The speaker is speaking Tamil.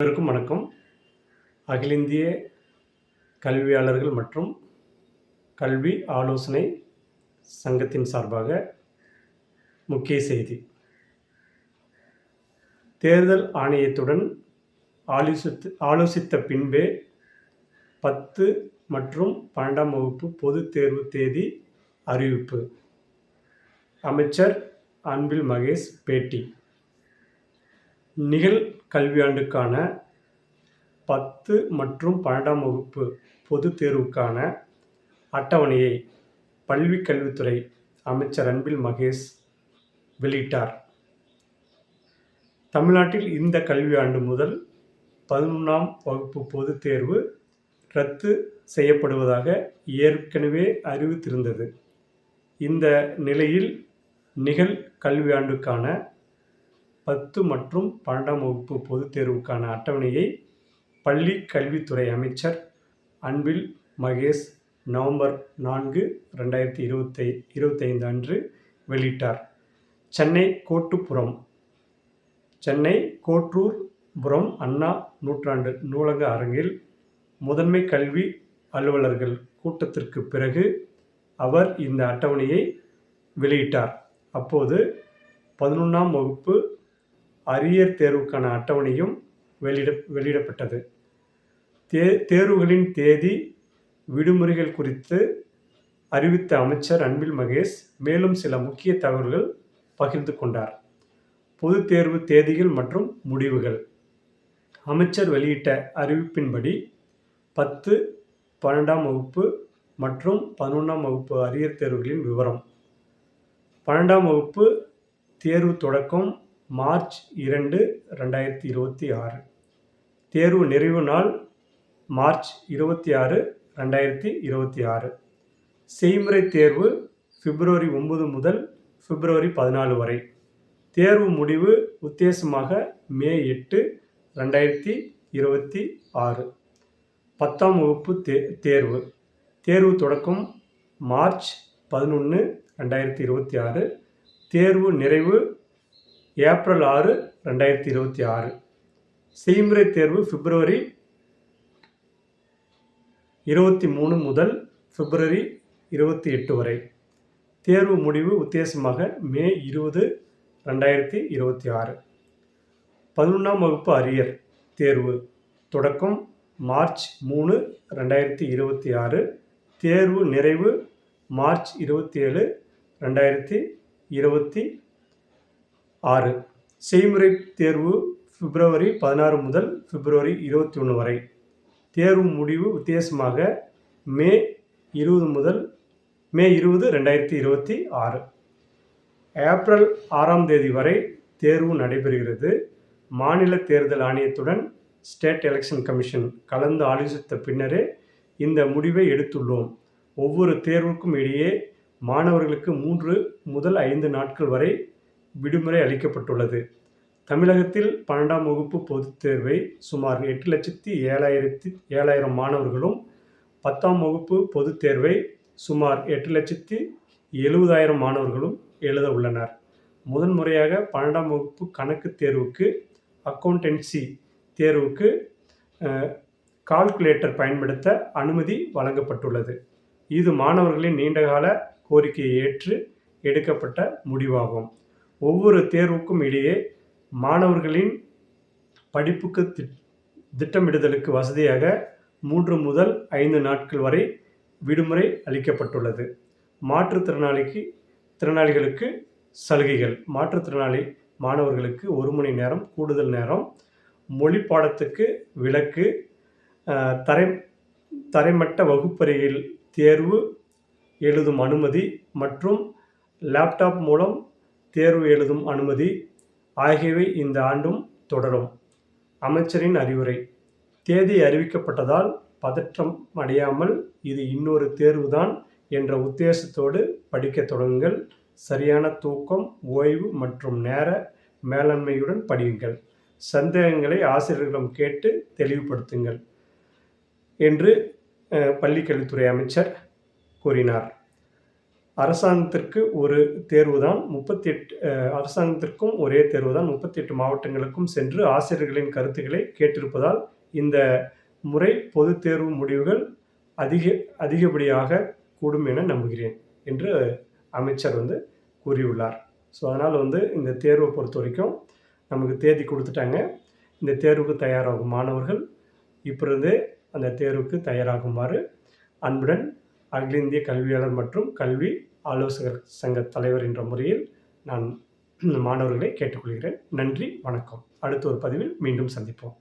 அனைவருக்கும் வணக்கம். அகில இந்திய கல்வியாளர்கள் மற்றும் கல்வி ஆலோசனை சங்கத்தின் சார்பாக முக்கிய செய்தி. தேர்தல் ஆணையத்துடன் ஆலோசித்து ஆலோசித்த பின்பே பத்து மற்றும் பன்னெண்டாம் வகுப்பு பொதுத் தேர்வு தேதி அறிவிப்பு. அமைச்சர் அன்பில் மகேஷ் பேட்டி. நிகழ் கல்வியாண்டுக்கான பத்து மற்றும் பன்னெண்டாம் வகுப்பு பொதுத் தேர்வுக்கான அட்டவணையை பள்ளிக் கல்வித்துறை அமைச்சர் அன்பில் மகேஷ் வெளியிட்டார். தமிழ்நாட்டில் இந்த கல்வியாண்டு முதல் பதினொன்றாம் வகுப்பு பொதுத் தேர்வு ரத்து செய்யப்படுவதாக ஏற்கனவே அறிவித்திருந்தது. இந்த நிலையில் நிகழ் கல்வியாண்டுக்கான பத்து மற்றும் பன்னெண்டாம் வகுப்பு பொதுத் தேர்வுக்கான அட்டவணையை பள்ளி கல்வித்துறை அமைச்சர் அன்பில் மகேஷ் நவம்பர் நான்கு ரெண்டாயிரத்தி இருபத்தை இருபத்தைந்து அன்று வெளியிட்டார். சென்னை கோட்டுப்புறம் சென்னை கோட்டூர்புரம் அண்ணா நூற்றாண்டு நூலக அரங்கில் முதன்மை கல்வி அலுவலர்கள் கூட்டத்திற்கு பிறகு அவர் இந்த அட்டவணையை வெளியிட்டார். அப்போது பதினொன்றாம் வகுப்பு அரியர் தேர்வுக்கான அட்டவணையும் வெளியிட வெளியிடப்பட்டது. தே தேர்வுகளின் தேதி விடுமுறைகள் குறித்து அறிவித்த அமைச்சர் அன்பில் மகேஷ் மேலும் சில முக்கிய தகவல்கள் பகிர்ந்து கொண்டார். பொதுத் தேர்வு தேதிகள் மற்றும் முடிவுகள். அமைச்சர் வெளியிட்ட அறிவிப்பின்படி பத்து பன்னெண்டாம் வகுப்பு மற்றும் பதினொன்றாம் வகுப்பு அரியர் தேர்வுகளின் விவரம். பன்னெண்டாம் வகுப்பு தேர்வு தொடக்கம் மார்ச் இரண்டு ரெண்டாயிரத்தி இருபத்தி ஆறு. தேர்வு நிறைவு நாள் மார்ச் இருபத்தி ஆறு ரெண்டாயிரத்தி இருபத்தி ஆறு. செய்முறை தேர்வு பிப்ரவரி ஒன்பது முதல் பிப்ரவரி பதினாலு வரை. தேர்வு முடிவு உத்தேசமாக மே எட்டு ரெண்டாயிரத்தி இருபத்தி ஆறு. பத்தாம் வகுப்பு தே தேர்வு. தேர்வு தொடக்கம் மார்ச் பதினொன்று ரெண்டாயிரத்தி இருபத்தி ஆறு. தேர்வு நிறைவு ஏப்ரல் ஆறு ரெண்டாயிரத்தி இருபத்தி ஆறு. செய்முறை தேர்வு பிப்ரவரி இருபத்தி மூணு முதல் பிப்ரவரி இருபத்தி எட்டு வரை. தேர்வு முடிவு உத்தேசமாக மே இருபது ரெண்டாயிரத்தி இருபத்தி ஆறு. பதினொன்றாம் வகுப்பு அரியர் தேர்வு. தொடக்கம் மார்ச் மூணு ரெண்டாயிரத்தி இருபத்தி ஆறு. தேர்வு நிறைவு மார்ச் இருபத்தி ஏழு ரெண்டாயிரத்தி இருபத்தி ஆறு. செய்முறை தேர்வு பிப்ரவரி பதினாறு முதல் பிப்ரவரி இருபத்தி ஒன்று வரை. தேர்வு முடிவு உத்தேசமாக மே இருபது முதல் மே இருபது ரெண்டாயிரத்தி இருபத்தி ஆறு. ஏப்ரல் ஆறாம் தேதி வரை தேர்வு நடைபெறுகிறது. மாநில தேர்தல் ஆணையத்துடன் ஸ்டேட் எலெக்ஷன் கமிஷன் கலந்து ஆலோசித்த பின்னரே இந்த முடிவை எடுத்துள்ளோம். ஒவ்வொரு தேர்வுக்கும் இடையே மாணவர்களுக்கு மூன்று முதல் ஐந்து நாட்கள் வரை விடுமுறை அளிக்கப்பட்டுள்ளது. தமிழகத்தில் பன்னெண்டாம் வகுப்பு பொதுத் தேர்வை சுமார் எட்டு லட்சத்தி ஏழாயிரத்தி ஏழாயிரம் மாணவர்களும் பத்தாம் வகுப்பு பொதுத் தேர்வை சுமார் எட்டு லட்சத்தி எழுபதாயிரம் மாணவர்களும் எழுத உள்ளனர். முதன்முறையாக பன்னெண்டாம் வகுப்பு கணக்கு தேர்வுக்கு அக்கௌண்டன்சி தேர்வுக்கு கால்குலேட்டர் பயன்படுத்த அனுமதி வழங்கப்பட்டுள்ளது. இது மாணவர்களின் நீண்டகால கோரிக்கையை ஏற்று எடுக்கப்பட்ட முடிவாகும். ஒவ்வொரு தேர்வுக்கும் இடையே மாணவர்களின் படிப்புக்கு திட் திட்டமிடுதலுக்கு வசதியாக மூன்று முதல் ஐந்து நாட்கள் வரை விடுமுறை அளிக்கப்பட்டுள்ளது. மாற்றுத்திறனாளிக்கு திறனாளிகளுக்கு சலுகைகள். மாற்றுத்திறனாளி மாணவர்களுக்கு ஒரு மணி நேரம் கூடுதல் நேரம் மொழி பாடத்துக்கு விலக்கு தரை தரைமட்ட வகுப்பறையில் தேர்வு எழுதும் அனுமதி மற்றும் லேப்டாப் மூலம் தேர்வு எழுதும் அனுமதி ஆகியவை இந்த ஆண்டும் தொடரும். அமைச்சரின் அறிவுரை. தேதி அறிவிக்கப்பட்டதால் பதற்றம் அடையாமல் இது இன்னொரு தேர்வுதான் என்ற உத்தேசத்தோடு படிக்கத் தொடங்குங்கள். சரியான தூக்கம் ஓய்வு மற்றும் நேர மேலாண்மையுடன் படியுங்கள். சந்தேகங்களை ஆசிரியர்களிடம் கேட்டு தெளிவுபடுத்துங்கள் என்று பள்ளிக்கல்வித்துறை அமைச்சர் கூறினார். அரசாங்கத்திற்கு ஒரு தேர்வு தான் முப்பத்தி எட்டு அரசாங்கத்திற்கும் ஒரே தேர்வு தான் முப்பத்தி எட்டு மாவட்டங்களுக்கும் சென்று ஆசிரியர்களின் கருத்துக்களை கேட்டிருப்பதால் இந்த முறை பொது தேர்வு முடிவுகள் அதிக அதிகப்படியாக கூடும் என நம்புகிறேன் என்று அமைச்சர் வந்து கூறியுள்ளார். ஸோ அதனால் வந்து இந்த தேர்வை பொறுத்த வரைக்கும் நமக்கு தேதி கொடுத்துட்டாங்க. இந்த தேர்வுக்கு தயாராகும் மாணவர்கள் இப்பொழுதே அந்த தேர்வுக்கு தயாராகுமாறு அன்புடன் அகில இந்திய கல்வியாளர் மற்றும் கல்வி ஆலோசகர் சங்க தலைவர் என்ற முறையில் நான் மாணவர்களை கேட்டுக்கொள்கிறேன். நன்றி வணக்கம். அடுத்த ஒரு பதிவில் மீண்டும் சந்திப்போம்.